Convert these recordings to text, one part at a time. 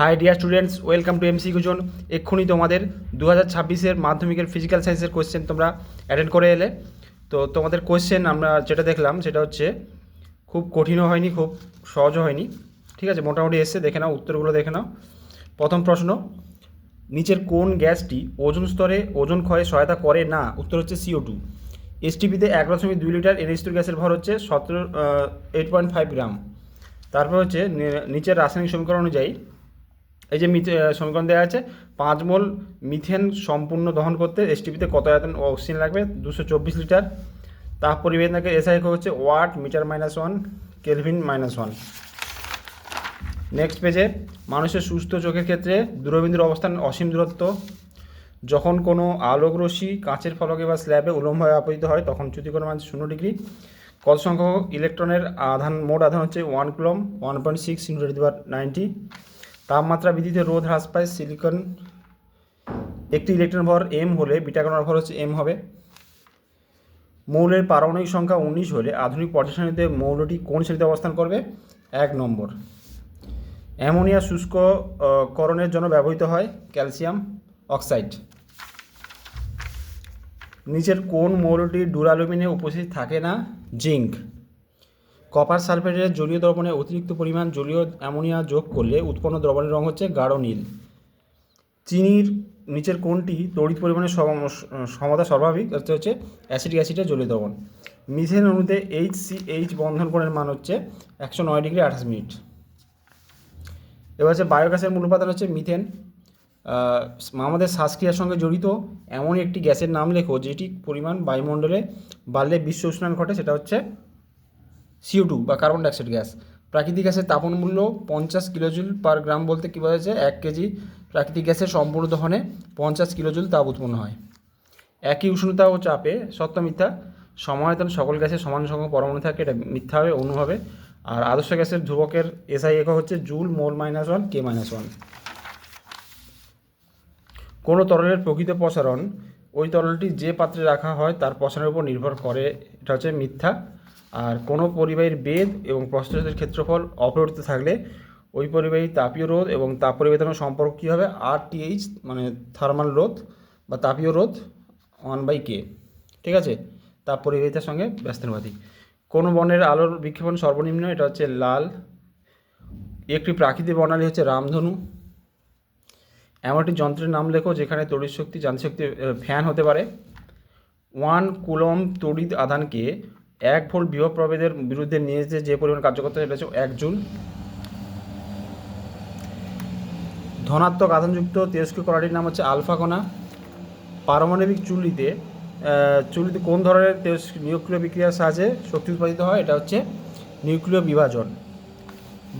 Hi dear students welcome to MC কুজন এক্ষুনি তোমাদের দু হাজার ছাব্বিশের মাধ্যমিকের ফিজিক্যাল সায়েন্সের কোয়েশ্চেন তোমরা অ্যাটেন্ড করে এলে। তো তোমাদের কোয়েশ্চেন আমরা যেটা দেখলাম, সেটা হচ্ছে, খুব কঠিনও হয়নি, খুব সহজও হয়নি। ঠিক আছে, মোটামুটি এসছে, দেখে নাও, উত্তরগুলো দেখে নাও। প্রথম প্রশ্ন, নিচের কোন গ্যাসটি ওজন স্তরে ওজন ক্ষয়ে সহায়তা করে না? উত্তর হচ্ছে সিও টু এসটিপিতে এক দশমিক দুই লিটার এনএইচ গ্যাসের ভর হচ্ছে সতেরো এইট পয়েন্ট ফাইভ গ্রাম। তারপর হচ্ছে নিচের রাসায়নিক সমীকরণ অনুযায়ী এই যে মিথ সমীকরণ দেওয়া আছে, পাঁচ মোল মিথেন সম্পূর্ণ দহন করতে এসটিপিতে কত আয়তন অক্সিজেন লাগবে? দুশো চব্বিশ লিটার। তাপ পরিবেদনাকে এসআই হচ্ছে watt metre minus one, kelvin minus one. Next পেজে মানুষের সুস্থ চোখের ক্ষেত্রে দূরবিন্দুর অবস্থান অসীম দূরত্ব। যখন কোনো আলোক রশ্মি কাঁচের ফলকে বা স্ল্যাবে উলম্বভাবে আপতিত হয়, তখন চ্যুতিকোণ মান শূন্য ডিগ্রি। কত সংখ্যক ইলেকট্রনের আধান মোট আধান হচ্ছে one coulomb one point six into ninety তাপমাত্রা বৃদ্ধিতে রোধ হ্রাস পায় সিলিকন। একটি ইলেকট্রন ভর এম হলে বিটাকণার ভর হচ্ছে এম হবে। মৌলের পারমাণবিক সংখ্যা উনিশ হলে আধুনিক পর্যায় মৌলটি কোন শ্রেণীতে অবস্থান করবে? এক নম্বর। অ্যামোনিয়া শুষ্ক আহ, করণের জন্য ব্যবহৃত হয় ক্যালসিয়াম অক্সাইড। নিচের কোন মৌলটি ডুরালুমিনে উপস্থিত থাকে না? জিঙ্ক। কপার সালফেটের জলীয় দ্রবণে অতিরিক্ত পরিমাণ জলীয় অ্যামোনিয়া যোগ করলে উৎপন্ন দ্রবণের রং হচ্ছে গাঢ় নীল। চিনির নিচের কোনটি তড়িৎ পরিমাণে সম- সমতা স্বাভাবিক হচ্ছে হচ্ছে অ্যাসিডিক অ্যাসিডের জলীয় দ্রবণ। মিথেন অণুতে এইচ সি এইচ বন্ধন কোণের মান হচ্ছে একশো নয় ডিগ্রি আঠাশ মিনিট। এবার হচ্ছে বায়োগ্যাসের মূল উপাদান হচ্ছে মিথেন। আমাদের শ্বাসক্রিয়ার সঙ্গে জড়িত এমন একটি গ্যাসের নাম লেখো, যেটি পরিমাণ বায়ুমণ্ডলে বাড়লে বিশ্ব উষ্ণায়ন ঘটে, সেটা হচ্ছে সিও টু বা কার্বন ডাইঅক্সাইড গ্যাস প্রাকৃতিক গ্যাসের তাপন মূল্য পঞ্চাশ কিলোজুল পার গ্রাম বলতে কী যায় এক কেজি? প্রাকৃতিক গ্যাসের সম্পূর্ণ দহনে পঞ্চাশ কিলোজুল তাপ উৎপন্ন হয়। একই উষ্ণতা ও চাপে সত্য মিথ্যা। সমায়তন সকল গ্যাসের সমান সংখ্যক পরমাণু থাকে, এটা মিথ্যা হবে অনু হবে আর আদর্শ গ্যাসের ধ্রুবকের এসআই একক হচ্ছে joule mole minus one K minus one কোনো তরলের প্রকৃত প্রসারণ, ওই তরলটি যে পাত্রে রাখা হয় তার প্রসারণের উপর নির্ভর করে, এটা হচ্ছে মিথ্যা। আর কোনো পরিবাহীর বেদ এবং প্রস্তুতের ক্ষেত্রফল অপরিবর্তিত থাকলে ওই পরিবাহী তাপীয় রোধ এবং তাপ পরিবেদনের সম্পর্ক কী হবে? আর টিএইচ মানে থার্মাল রোধ বা তাপীয় রোধ ওয়ান বাই কে ঠিক আছে? তাপ পরিবাহিতার সঙ্গে ব্যস্তানুপাতিক। কোনো বর্ণের আলোর বিক্ষেপণ সর্বনিম্ন, এটা হচ্ছে লাল। একটি প্রাকৃতিক বর্ণালী হচ্ছে রামধনু। এমন একটি যন্ত্রের নাম লেখো যেখানে তড়িৎ শক্তি, যান্ত্রিক শক্তি ফ্যান হতে পারে। ওয়ান কুলম তড়িৎ আধানকে এক ভোল্ট বিভব প্রভেদের বিরুদ্ধে নিয়ে যে পরিমাণ কার্যকর্তা সেটা হচ্ছে এক জুল ধনাত্মক আধানযুক্ত তেজস্ক্রিয় কণাটির নাম হচ্ছে আলফা কণা। পারমাণবিক চুল্লিতে চুল্লিতে কোন ধরনের তেজ নিউক্লিয় বিক্রিয়ার সাহায্যে শক্তি উৎপাদিত হয়? এটা হচ্ছে নিউক্লিয় বিভাজন।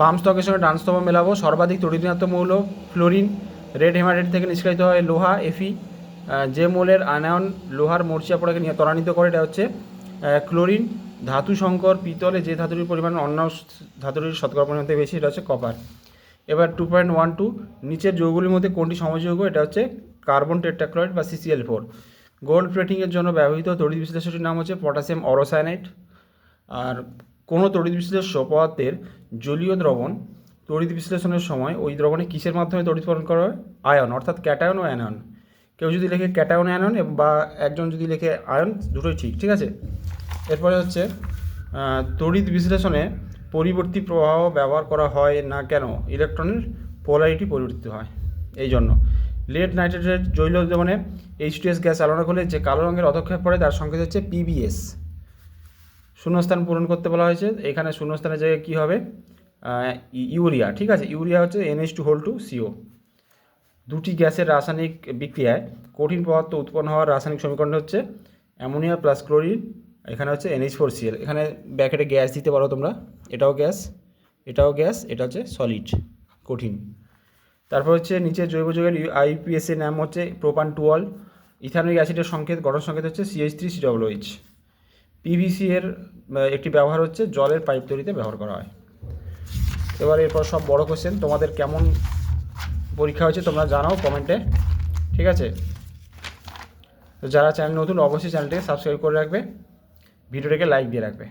বাম স্তকের সঙ্গে ডান স্তম্ভ মেলাবো। সর্বাধিক তড়িৎঋণাত্মক মৌল ফ্লোরিন, রেড হেমাটাইট থেকে নিষ্কাশিত হয় লোহা, এফি যে মৌলের আনায়ন লোহার মরচিয়া পড়াকে নিয়ে ত্বরান্বিত করে, এটা হচ্ছে ক্লোরিন, ধাতু সংকর, পিতলে যে ধাতুটির পরিমাণ অন্য ধাতুটির শতকরা পরিমাণ থেকে বেশি, এটা হচ্ছে কপার। এবার টু পয়েন্ট ওয়ান টু নিচের যৌগগুলির মধ্যে কোনটি সমযৌগ? এটা হচ্ছে কার্বন টেট্রাক্লোরাইড বা সিসিএল ফোর গোল্ড প্লেটিংয়ের জন্য ব্যবহৃত তড়িৎ বিশ্লেষকটির নাম হচ্ছে পটাশিয়াম অরোসায়ানাইট আর কোনো তড়িৎ বিশ্লেষ্য পদার্থের জলীয় দ্রবণ তড়িৎ বিশ্লেষণের সময় ওই দ্রবণে কিসের মাধ্যমে তড়িৎকরণ করা হয়? আয়ন, অর্থাৎ ক্যাটায়ন ও অ্যানায়ন। কেউ যদি লেখে ক্যাটায়ন অ্যানন বা একজন যদি লেখে আয়ন, দুটোই ঠিক ঠিক আছে? এরপরে হচ্ছে তড়িৎ বিশ্লেষণে পরিবর্তী প্রবাহ ব্যবহার করা হয় না কেন? ইলেকট্রনের পোলারিটি পরিবর্তিত হয়। এই জন্য। লেড নাইট্রেটের জৈল দ্রবণে এইচ গ্যাস চালনা করলে যে কালো রঙের অধক্ষেপ পড়ে তার সংকেত হচ্ছে পিবিএস শূন্যস্থান পূরণ করতে বলা হয়েছে। এখানে শূন্যস্থানের জায়গায় কী হবে? ইউরিয়া, ঠিক আছে? ইউরিয়া হচ্ছে NH two whole two CO দুটি গ্যাসের রাসায়নিক বিক্রিয়ায় কঠিন পদার্থ উৎপন্ন হওয়ার রাসায়নিক সমীকরণ হচ্ছে অ্যামোনিয়া প্লাস ক্লোরিন এখানে হচ্ছে এনএইচ ফোর সিএল এখানে ব্যাকেটে গ্যাস দিতে পারো তোমরা, এটাও গ্যাস এটাও গ্যাস, এটা হচ্ছে সলিড, কঠিন। তারপর হচ্ছে নিচে জৈব যৌগের আইপিএস এর নাম হচ্ছে প্রোপান টুয়াল ইথানোইক অ্যাসিডের সংকেত, গঠন সংকেত হচ্ছে সিএইচ থ্রি সিডব্লিউএইচ পিভিসি এর একটি ব্যবহার হচ্ছে জলের পাইপ তৈরিতে ব্যবহার করা হয়। এবার এরপর সব বড় কোশ্চেন তোমাদের কেমন পরীক্ষা হয়েছে তোমরা জানাও কমেন্টে ঠিক আছে? যারা চ্যানেল নতুন, অবশ্যই চ্যানেলটিকে সাবস্ক্রাইব করে রাখবে। ভিডিওটাকে লাইক দিয়ে রাখবে।